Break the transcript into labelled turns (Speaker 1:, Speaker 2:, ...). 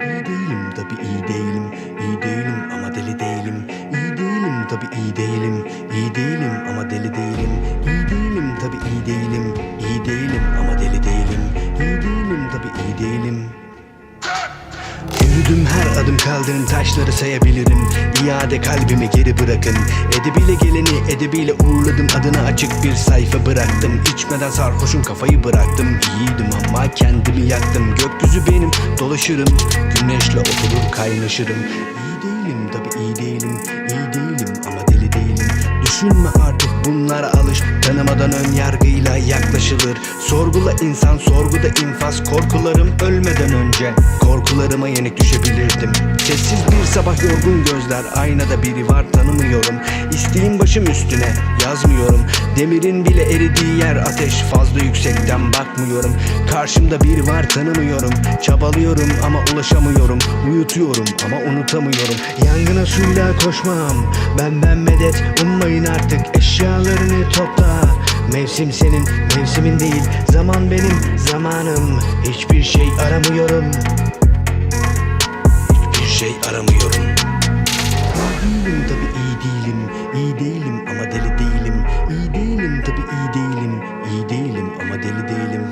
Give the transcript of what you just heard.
Speaker 1: İyi değilim tabi iyi değilim. İyi değilim ama deli değilim. İyi değilim tabi iyi değilim. İyi değilim ama deli değilim. İyi değilim tabi iyi değilim. İyi değilim ama deli değilim. İyi değilim tabi iyi değilim Yürüdüm her adım kaldığım taşları sayabilirim. İade kalbimi geri bırakın. Edebiyle geleni edebiyle uğurladım. Adına açık bir sayfa bıraktım. İçmeden sarhoşum kafayı bıraktım. İyiydim ama kendimi yaktım. Gökyüzü benim dolaşırım. Güneşle oturur kaynaşırım. İyi değilim tabi iyi değilim bunlara alış Tanımadan ön yargıyla yaklaşılır. Sorgula insan sorguda infaz. Korkularım ölmeden önce Korkularıma yenik düşebilirdim. Sessiz bir sabah yorgun gözler Aynada biri var tanımıyorum. İsteğim başım üstüne yazmıyorum. Demirin bile eridiği yer ateş Fazla yüksekten bakmıyorum. Karşımda biri var tanımıyorum. Çabalıyorum ama ulaşamıyorum. Uyutuyorum ama unutamıyorum. Yangına suyla koşmam. Ben ben medet ummayın artık Eşyalarını topla. Mevsim senin mevsimin değil. Zaman benim zamanım. Hiçbir şey aramıyorum. Hiçbir şey aramıyorum. Değilim tabi iyi değilim. İyi değilim ama deli değilim. İyi değilim tabi iyi değilim. İyi değilim ama deli değilim